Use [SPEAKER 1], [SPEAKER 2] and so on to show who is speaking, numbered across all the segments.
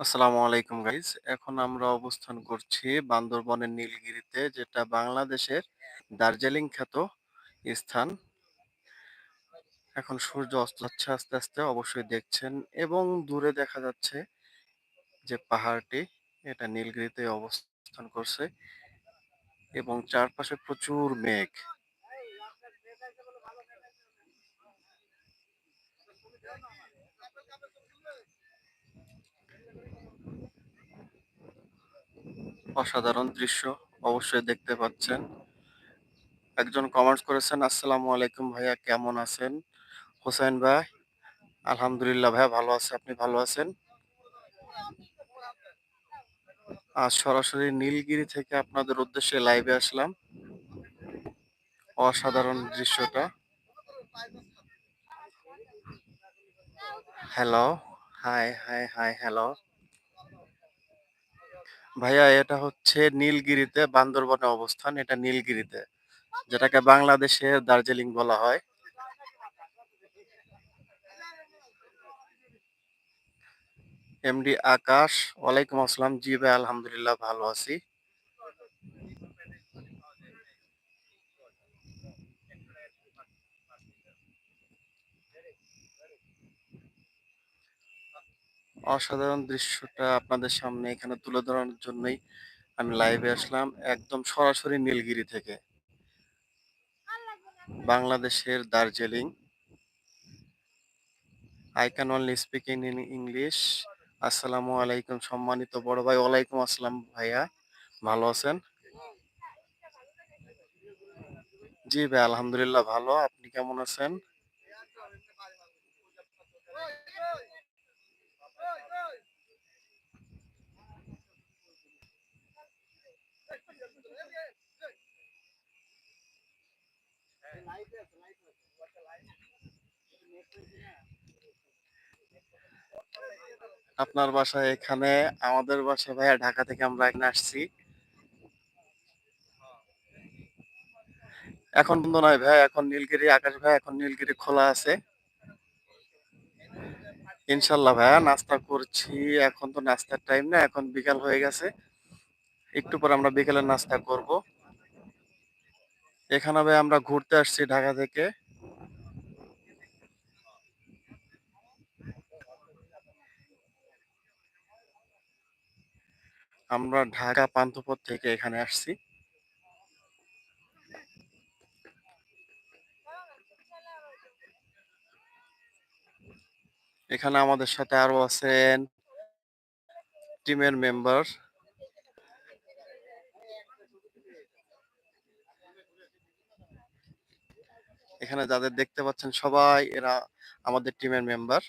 [SPEAKER 1] আসসালামু আলাইকুম গাইজ এখন আমরা অবস্থান করছি বান্দরবনের নীলগিরিতে যেটা বাংলাদেশের দার্জিলিং খ্যাত স্থান। এখন সূর্য অস্ত যাচ্ছে আস্তে, আস্তে অবশ্যই দেখছেন এবং দূরে দেখা যাচ্ছে যে পাহাড়টি এটা নীলগিরিতে অবস্থান করছে এবং চারপাশে প্রচুর মেঘ। অসাধারণ দৃশ্য অবশ্যই দেখতে পাচ্ছেন। একজন কমেন্টস করেছেন, "আসসালামু আলাইকুম ভাইয়া কেমন আছেন?" হোসেন ভাই, আলহামদুলিল্লাহ ভাইয়া ভালো আছে আপনি ভালো আছেন? আজ সরাসরি নীলগিরি থেকে আপনাদের উদ্দেশ্যে লাইভে আসলাম। অসাধারণ দৃশ্যটা। Hello, hi, hi, hi, hello. ভাইয়া এটা হচ্ছে নীলগিরিতে বান্দরবনে অবস্থান। এটা নীলগিরিতে। যেটাকে বাংলাদেশে দার্জিলিং বলা হয়। এমডি আকাশ, ওয়ালাইকুম আসসালাম। জি ভাই আলহামদুলিল্লাহ ভালো আছি। অসাধারণ দৃশ্যটা আপনাদের সামনে এখানে তুলে ধরার জন্যই আমি লাইভে আসলাম একদম সরাসরি নীলগিরি থেকে। বাংলাদেশের Darjeeling. I can only speak in English. আসসালামু আলাইকুম সম্মানিত বড় ভাই। ওয়ালাইকুম আসসালাম ভাইয়া। ভালো আছেন? জি ভাই, আলহামদুলিল্লাহ ভালো। আপনি কেমন আছেন? আপনার বাসা এখানে, আমাদের বাসা ভাইয়া ঢাকা থেকে আমরা এখানে আসছি। এখন বন্ধ নয় ভাইয়া, এখন নীলগিরি আকাশ ভাইয়া এখন নীলগিরি খোলা আছে। ইনশাল্লাহ ভাইয়া নাস্তা করছি। এখন তো নাস্তার টাইম না, এখন বিকাল হয়ে গেছে। একটু পর আমরা বিকেলের নাস্তা করব। এখানে ভাই আমরা ঘুরতে আসছি ঢাকা থেকে। আমরা ঢাকা পান্থপথ থেকে এখানে আসছি। এখানে আমাদের সাথে আরও আছেন টিমের মেম্বার। এখানে যাদের দেখতে পাচ্ছেন সবাই, এরা আমাদের টিমের মেম্বার।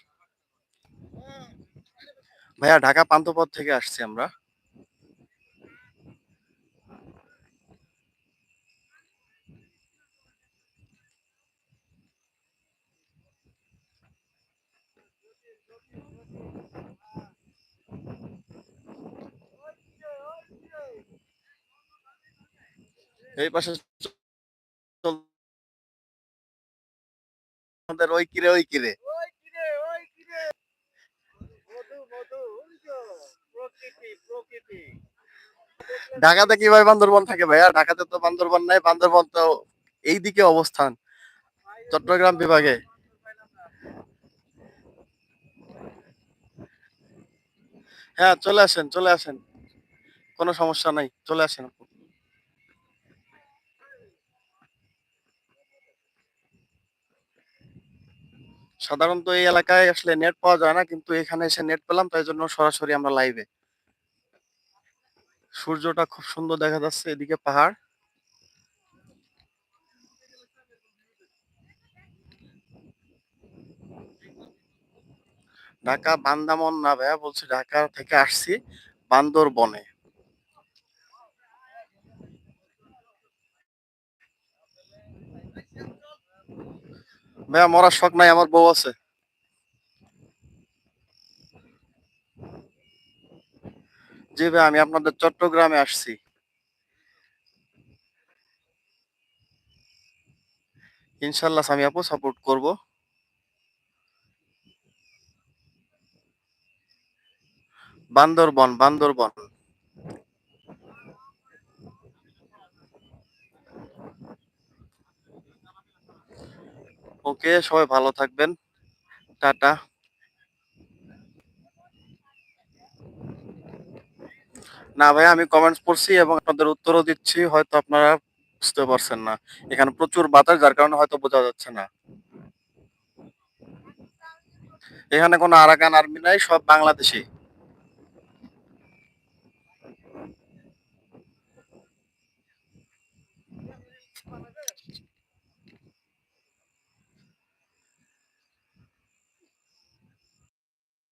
[SPEAKER 1] ভাইয়া, ঢাকা পান্থপথ থেকে আসছি আমরা। এই পাশে আমাদের ওই কিরে ওই কিরে। ঢাকাতে কি ভাই বান্দরবন থাকে ভাইয়া? ঢাকাতে তো বান্দরবন নাই বান্দরবন তো এইদিকে অবস্থান চট্টগ্রাম বিভাগে। হ্যাঁ চলে আসেন চলে আসেন। কোনো সমস্যা নাই চলে আসেন আপনি সাধারণত এই এলাকায় আসলে নেট পাওয়া যায় না, কিন্তু এখানে এসে নেট পেলাম, তাই জন্য সরাসরি আমরা লাইভে সূর্যটা খুব সুন্দর দেখা যাচ্ছে এদিকে পাহাড়। ঢাকা বান্দামন না ভাইয়া, বলছি ঢাকা থেকে আসছি বান্দরবনে। ভাইয়া মরার শখ নাই, আমার বউ আছে। জি ভাই আমি আপনাদের চট্টগ্রামে আসছি। ইনশাল্লাহ আমি আপু সাপোর্ট করব। বান্দরবন বান্দরবন। ওকে, সবাই ভালো থাকবেন। টাটা। না ভাই, আমি কমেন্টস পড়ছি এবং আপনাদের উত্তরও দিচ্ছি, হয়তো আপনারা বুঝতে পারছেন না। এখানে প্রচুর বাতাস, যার কারণে হয়তো বোঝা যাচ্ছে না। এখানে কোনো আরাকান আর্মি নাই, সব বাংলাদেশি।